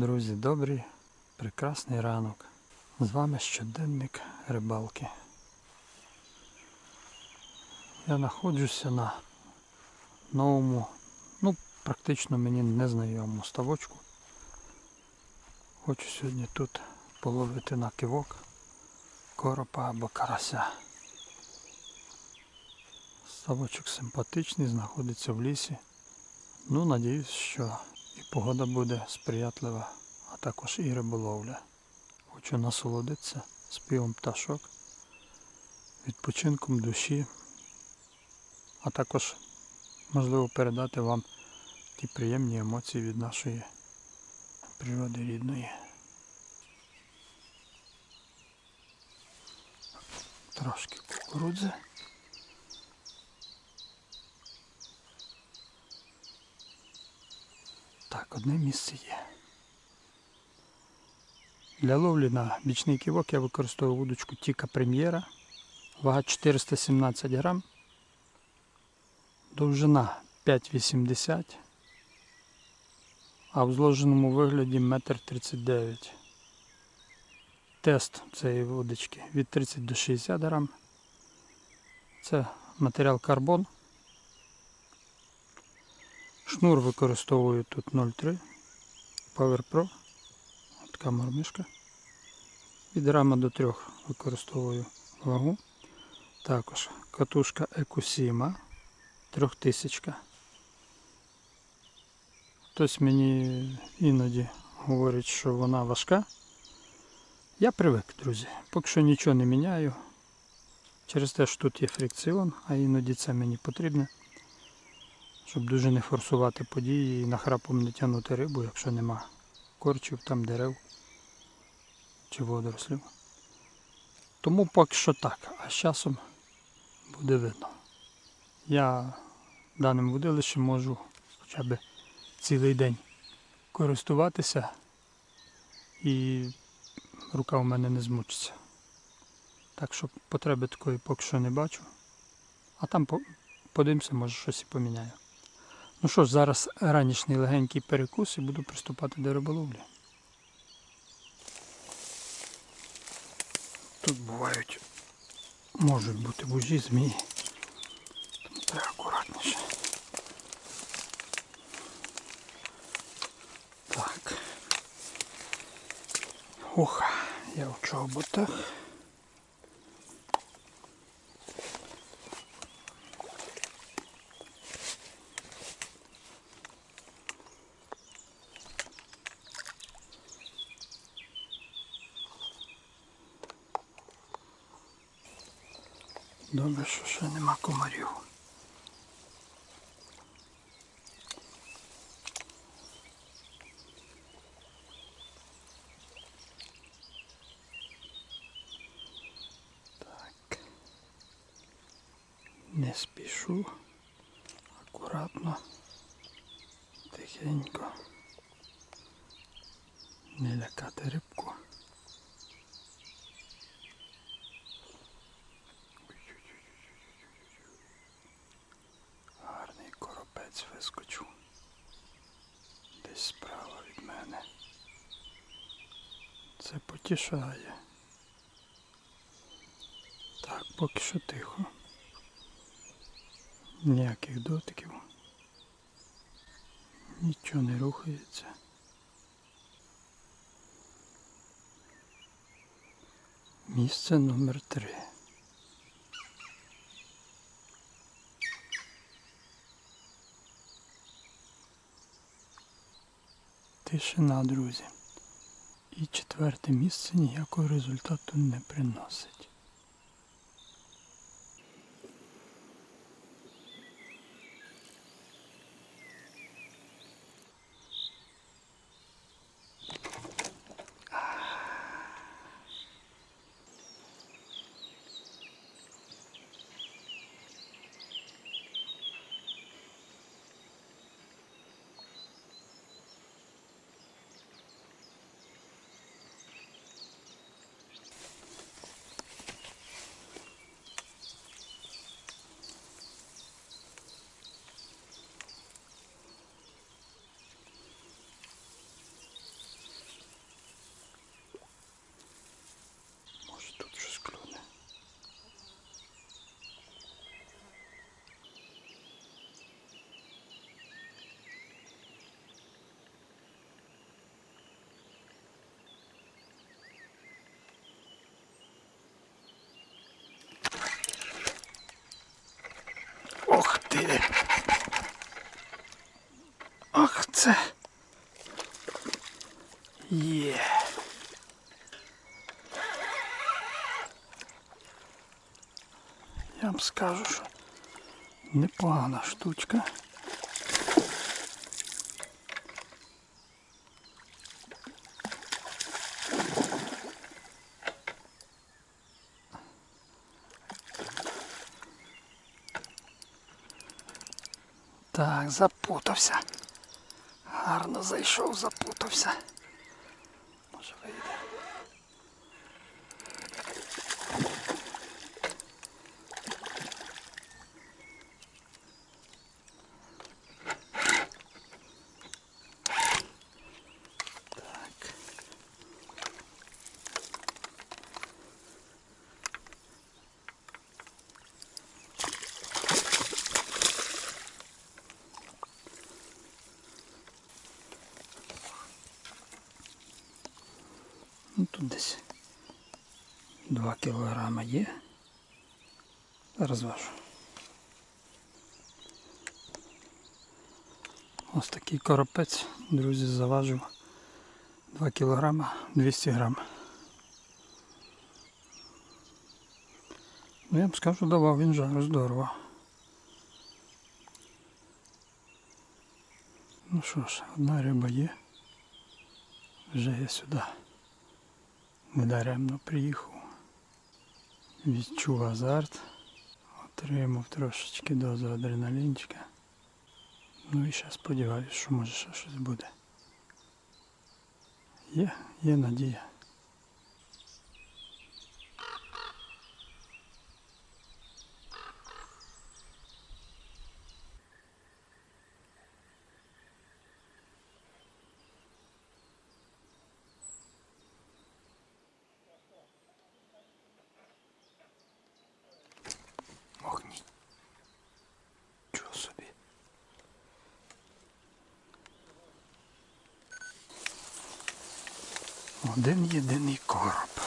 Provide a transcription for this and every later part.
Друзі, добрий, прекрасний ранок. З вами щоденник рибалки. Я знаходжуся на новому, ну, практично мені незнайомому ставочку. Хочу сьогодні тут половити на кивок коропа або карася. Ставочок симпатичний, знаходиться в лісі. Ну, надіюсь, що погода буде сприятлива, а також і риболовля. Хочу насолодитися співом пташок, відпочинком душі, а також можливо передати вам ті приємні емоції від нашої природи рідної. Трошки кукурудзи. Так, одне місце є. Для ловлі на бічний ківок я використовую вудочку Тіка Прем'єра. Вага 417 грам. Довжина 5,80 а в зложеному вигляді 1,39 м. Тест цієї вудочки від 30 до 60 грам. Це матеріал карбон. Шнур використовую тут 0,3 Power Pro. Така мормишка. Від рама до 3 використовую вагу. Також катушка Екусіма 3000. Хтось мені іноді говорить, що вона важка. Я привик, друзі. Поки що нічого не міняю. Через те, що тут є фрикціон, а іноді це мені потрібно щоб дуже не форсувати події і нахрапом не тягнути рибу, якщо нема корчів, там дерев чи водорослів. Тому поки що так, а з часом буде видно. Я даним водилищем можу хоча б цілий день користуватися і рука в мене не змучиться. Так що потреби такої поки що не бачу. А там подивимося, може щось і поміняю. Ну що ж, зараз ранішній легенький перекус і буду приступати до риболовлі. Тут бувають, можуть бути вужі, змії. Тому треба акуратніше. Так. Ох, я в чоботах. Добре, що ще нема комарів. Так. Не спішу. Акуратно. Тихенько. Не лякати рибку. Гарний коропець вискочив. Десь справа від мене. Це потішає. Так, поки що тихо. Ніяких дотиків. Нічого не рухається. Місце номер три. Тишина, друзі. І четверте місце ніякого результату не приносить. Ох ти. Ох це. Є. Я вам скажу, що непогана штучка. Так, запутався. Гарно зайшов, запутався. Тут десь 2 кілограма є. Зараз важу. Ось такий коропець, друзі, заважив 2 кілограма 200 грам. Ну я б скажу, давав він жару здорово. Ну що ж, одна риба є. Вже я сюди недаремно приїхав. Відчув азарт, отримав трошечки дозу адреналінчика. Ну і ще сподіваюся, що може ще щось буде. Є, є надія. Один єдиний короб.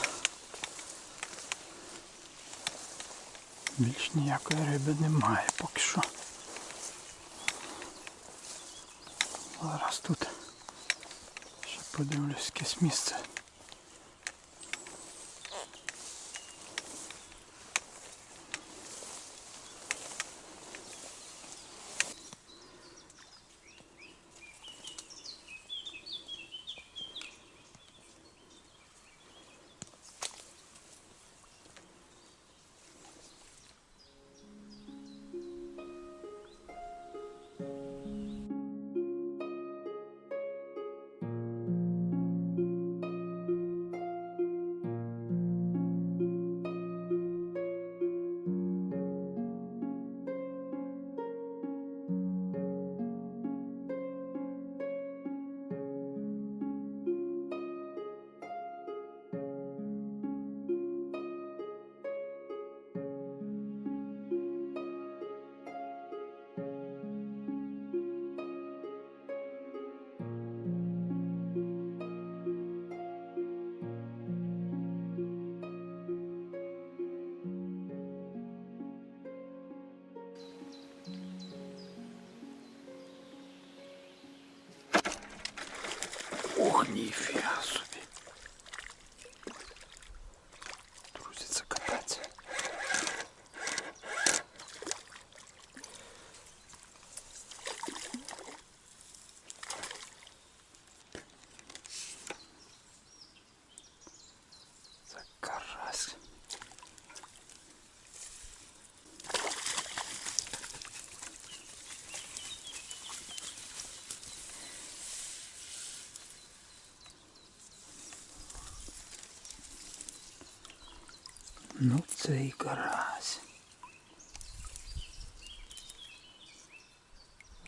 Більш ніякої риби немає поки що. Зараз тут ще подивлюсь якесь місце. Ох, ніфіга собі. Друзі, це капець. Це карась. Ну, це і карась.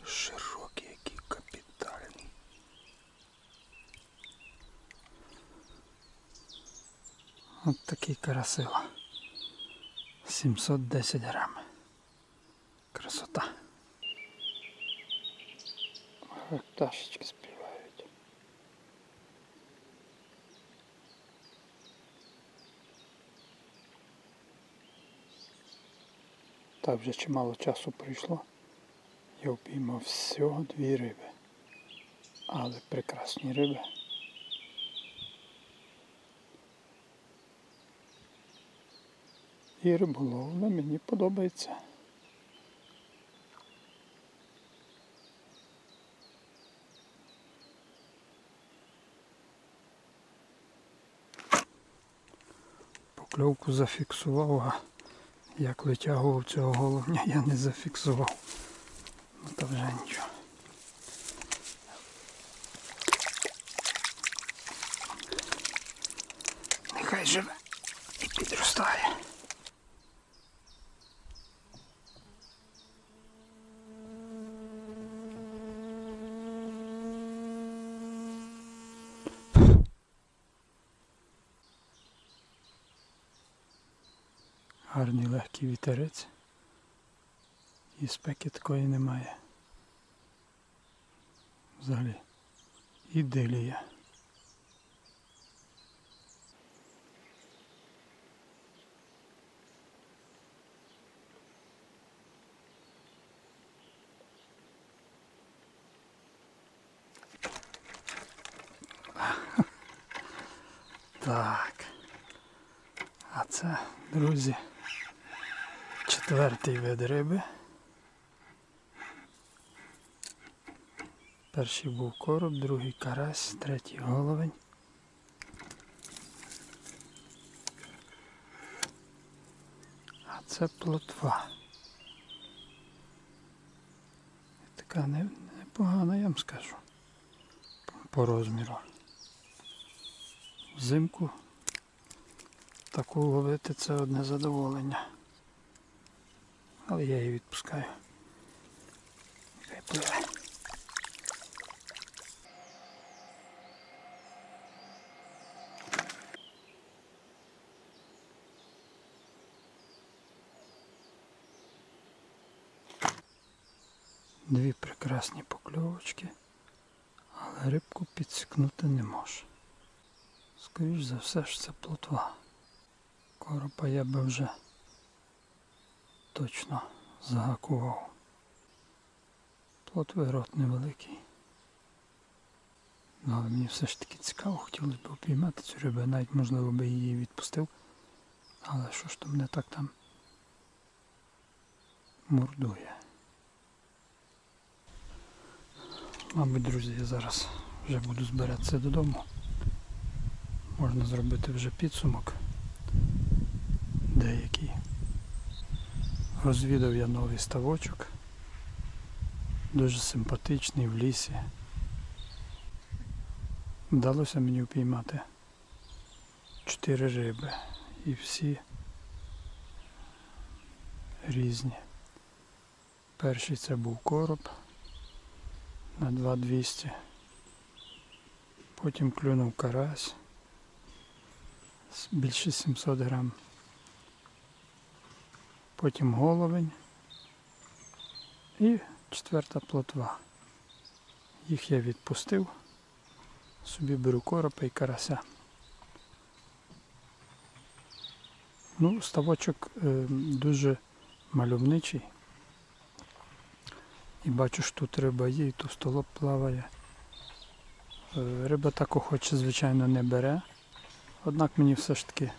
Широкий, який капітальний. От такий карасиво. 710 грам. Красота. Пташечки співають. Так вже чимало часу пройшло. Я впіймав всього дві риби. Але прекрасні риби. І риболовля мені подобається. Покльовку зафіксував, як витягував цього головня, я не зафіксував. Ну то вже нічого. Нехай живе і підростає. Гарний легкий вітерець. І спеки такої немає. Взагалі іделія. Так. А це, друзі, четвертий вид риби. Перший був короб, другий карась, третій головень. А це плотва. Така непогана, я вам скажу. По розміру. Взимку таку ловити це одне задоволення. Але я її відпускаю. Хай пливе. Дві прекрасні покльовочки, але рибку підсікнути не може. Скоріш за все ж це плотва. Коропа я би вже точно загакував. Плотвий рот невеликий. Ну, але мені все ж таки цікаво, хотілося б упіймати цю рибу, навіть можливо би її відпустив. Але що ж то мене так там мордує. Мабуть, друзі, я зараз вже буду збиратися додому. Можна зробити вже підсумок деякий. Розвідав я новий ставочок. Дуже симпатичний в лісі. Вдалося мені впіймати чотири риби і всі різні. Перший це був короб на 2200. Потім клюнув карась більше 700 грам. Потім головень і четверта плотва. Їх я відпустив. Собі беру коропа і карася. Ну, ставочок е, дуже мальовничий. І бачу, що тут риба є, і тут столоп плаває. Е, риба так охоче, звичайно, не бере. Однак мені все ж таки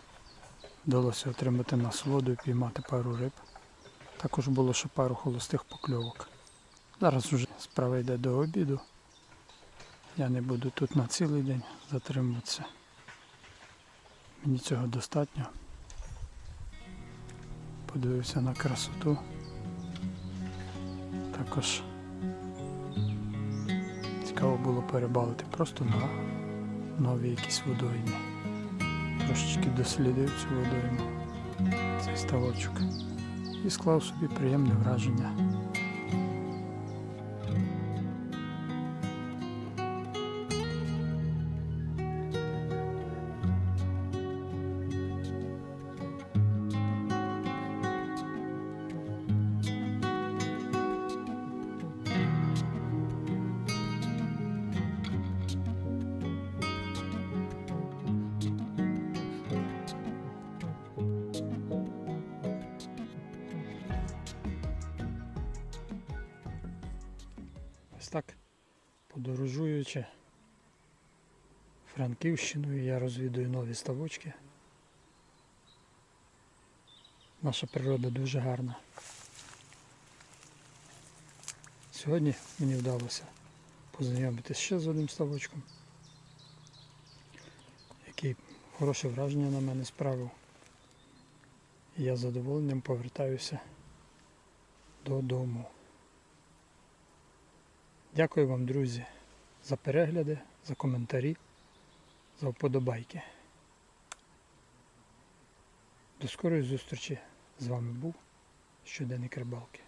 вдалося отримати насолоду і піймати пару риб. Також було ще пару холостих покльовок. Зараз вже справа йде до обіду. Я не буду тут на цілий день затримуватися. Мені цього достатньо. Подивився на красоту. Також цікаво було перебалити просто на нові якісь водойми. Трошечки дослідив цю водойму, цей ставочок. І склав собі приємне враження. Ось так, подорожуючи Франківщиною, я розвідую нові ставочки. Наша природа дуже гарна. Сьогодні мені вдалося познайомитися ще з одним ставочком, який хороше враження на мене справив. І я з задоволенням повертаюся додому. Дякую вам, друзі, за перегляди, за коментарі, за вподобайки. До скорої зустрічі з вами був щоденник рибалки.